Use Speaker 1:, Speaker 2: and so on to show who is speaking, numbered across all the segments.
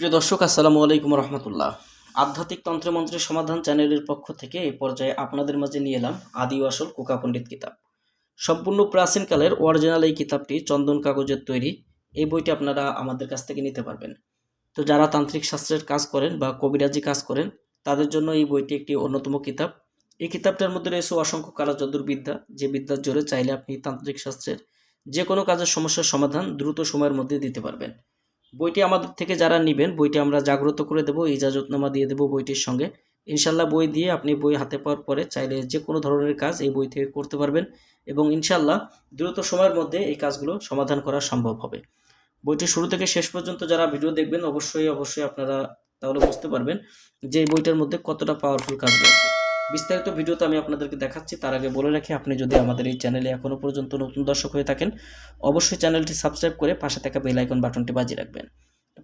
Speaker 1: প্রিয় দর্শক, আসসালামু আলাইকুম রহমতুল্লাহ। আধ্যাত্মিক তন্ত্রমন্ত্রের সমাধান চ্যানেলের পক্ষ থেকে এই পর্যায়ে আপনাদের মাঝে নিয়ে এলাম আদি আসল কোকা পণ্ডিত কিতাব। সম্পূর্ণ প্রাচীনকালের অরিজিনাল এই কিতাবটি চন্দন কাগজের তৈরি, এই বইটি আপনারা আমাদের কাছ থেকে নিতে পারবেন। তো যারা তান্ত্রিক শাস্ত্রের কাজ করেন বা কবিরাজি কাজ করেন, তাদের জন্য এই বইটি একটি অন্যতম কিতাব। এই কিতাবটার মধ্যে রয়েছে অসংখ্য কালাজাদুর বিদ্যা যে বিদ্যার জোরে চাইলে আপনি তান্ত্রিক শাস্ত্রের যে কোনো কাজের সমস্যার সমাধান দ্রুত সময়ের মধ্যে দিতে পারবেন। বইটি আমাদের থেকে যারা নেবেন, বইটি আমরা জাগ্রত করে দেবো, ইজাজতনামা দিয়ে দেবো বইটির সঙ্গে। ইনশাল্লাহ বই দিয়ে আপনি বই হাতে পাওয়ার পরে চাইলে যে কোনো ধরনের কাজ এই বই থেকে করতে পারবেন এবং ইনশাল্লাহ দ্রুত সময়ের মধ্যে এই কাজগুলো সমাধান করা সম্ভব হবে। বইটি শুরু থেকে শেষ পর্যন্ত যারা ভিডিও দেখবেন, অবশ্যই অবশ্যই আপনারা তাহলে বুঝতে পারবেন যে বইটার মধ্যে কতটা পাওয়ারফুল কাজ রয়েছে। বিস্তারিত ভিডিওতে আমি আপনাদেরকে দেখাচ্ছি। তার আগে বলে রাখি, আপনি যদি আমাদের এই চ্যানেলে এখনও পর্যন্ত নতুন দর্শক হয়ে থাকেন, অবশ্যই চ্যানেলটি সাবস্ক্রাইব করে পাশে থাকা বেল আইকন বাটনটি বাজিয়ে রাখবেন।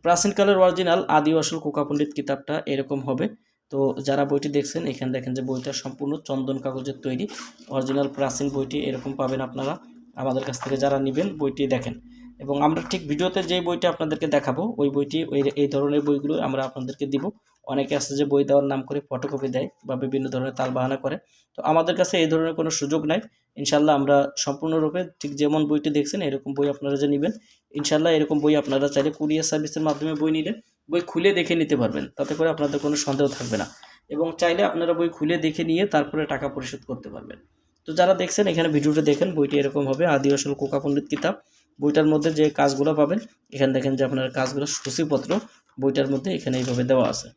Speaker 1: প্রাচীনকালের অরিজিনাল আদি আসল কোকা পণ্ডিত কিতাবটা এরকম হবে। তো যারা বইটি দেখছেন, এখানে দেখেন যে বইটা সম্পূর্ণ চন্দন কাগজের তৈরি। অরিজিনাল প্রাচীন বইটি এরকম পাবেন আপনারা। আমাদের কাছ থেকে যারা নেবেন, বইটি দেখেন। এবং আমরা ঠিক ভিডিওতে যে বইটা আপনাদেরকে দেখাবো, ওই বইটি, ওই এই ধরনের বইগুলো আমরা আপনাদেরকে দিব। অনেকে আছে যে বই দেওয়ার নাম করে ফটোকপি দেয় বা বিভিন্ন ধরনের তাল বাহানা করে। তো আমাদের কাছে এই ধরনের কোনো সুযোগ নাই। ইনশাল্লাহ আমরা সম্পূর্ণরূপে ঠিক যেমন বইটি দেখছেন, এরকম বই আপনারা যে নেবেন ইনশাল্লাহ এরকম বই আপনারা চাইলে কুরিয়ার সার্ভিসের মাধ্যমে বই নিলে বই খুলে দেখে নিতে পারবেন। তাতে করে আপনাদের কোনো সন্দেহ থাকবে না। এবং চাইলে আপনারা বই খুলে দেখে নিয়ে তারপরে টাকা পরিশোধ করতে পারবেন। তো যারা দেখছেন, এখানে ভিডিওটা দেখেন, বইটি এরকম হবে আদি কোকা পণ্ডিত কিতাব। বইটার মধ্যে যে কাজগুলো পাবেন, এখানে দেখেন যে আপনার কাজগুলো সূচিপত্র বইটার মধ্যে এখানে এইভাবে দেওয়া আছে।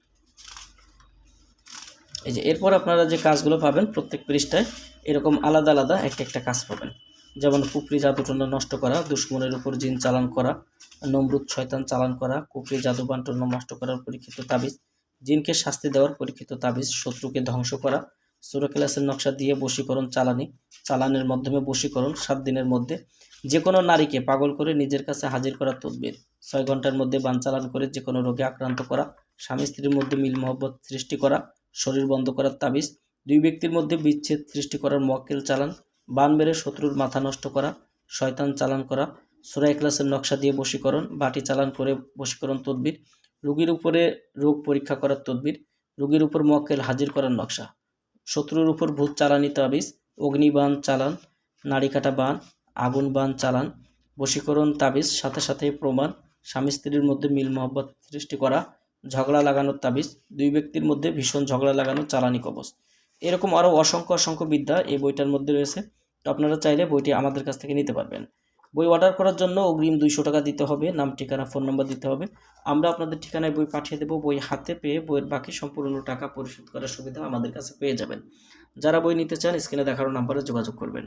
Speaker 1: এই যে এরপর আপনারা যে কাজগুলো পাবেন, প্রত্যেক পৃষ্ঠায় এরকম আলাদা আলাদা একটা একটা কাজ পাবেন। যেমন কুপরি জাদুটনা নষ্ট করা, দুশ্মনের উপর জিন চালান করা, নমরুদ শয়তান চালান করা, কুপরি জাদু বান্টন নষ্ট করার পরীক্ষিত তাবিজ, জিনকে শাস্তি দেওয়ার পরীক্ষিত তাবিজ, শত্রুকে ধ্বংস করা সুরা ক্লাসের নকশা দিয়ে বশীকরণ চালানি, চালানের মাধ্যমে বশীকরণ সাত দিনের মধ্যে। যে কোনো নারীকে পাগল করে নিজের কাছে হাজির করার তদবির। ছয় ঘণ্টার মধ্যে বান চালান করে যে কোনো রোগে আক্রান্ত করা, স্বামী স্ত্রীর মধ্যে মিল মহব্বত সৃষ্টি করা, শরীর বন্ধ করার তাবিজ, দুই ব্যক্তির মধ্যে বিচ্ছেদ সৃষ্টি করার মক্কেল চালান, বান বেড়ে শত্রুর মাথা নষ্ট করা, শয়তান চালান করা, সুরা ক্লাসের নকশা দিয়ে বশীকরণ, বাটি চালান করে বশীকরণ তদবির, রোগীর উপরে রোগ পরীক্ষা করার তদবির, রোগীর উপর মক্কেল হাজির করার নকশা। শত্রুর উপর ভূত চালানি তাবিজ অগ্নিবান চালান নাড়ি কাটা বান আগুন বান চালান, বশীকরণ তাবিজ, সাথে সাথে প্রমাণ, স্বামী স্ত্রীর মধ্যে মিল মহব্বত সৃষ্টি করা, ঝগড়া লাগানোর তাবিজ, দুই ব্যক্তির মধ্যে ভীষণ ঝগড়া লাগানো চালানি কবচ। এরকম আরও অসংখ্য অসংখ্য বিদ্যা এই বইটার মধ্যে রয়েছে। তো আপনারা চাইলে বইটি আমাদের কাছ থেকে নিতে পারবেন। বই অর্ডার করার জন্য অগ্রিম দুইশো টাকা দিতে হবে, নাম, ঠিকানা ফোন নম্বর দিতে হবে। আমরা আপনাদের ঠিকানায় বই পাঠিয়ে দেবো, বই হাতে পেয়ে বইয়ের বাকি সম্পূর্ণ টাকা পরিশোধ করার সুবিধা আমাদের কাছে পেয়ে যাবেন। যারা বই নিতে চান স্ক্রিনে দেখানো নাম্বারে যোগাযোগ করবেন।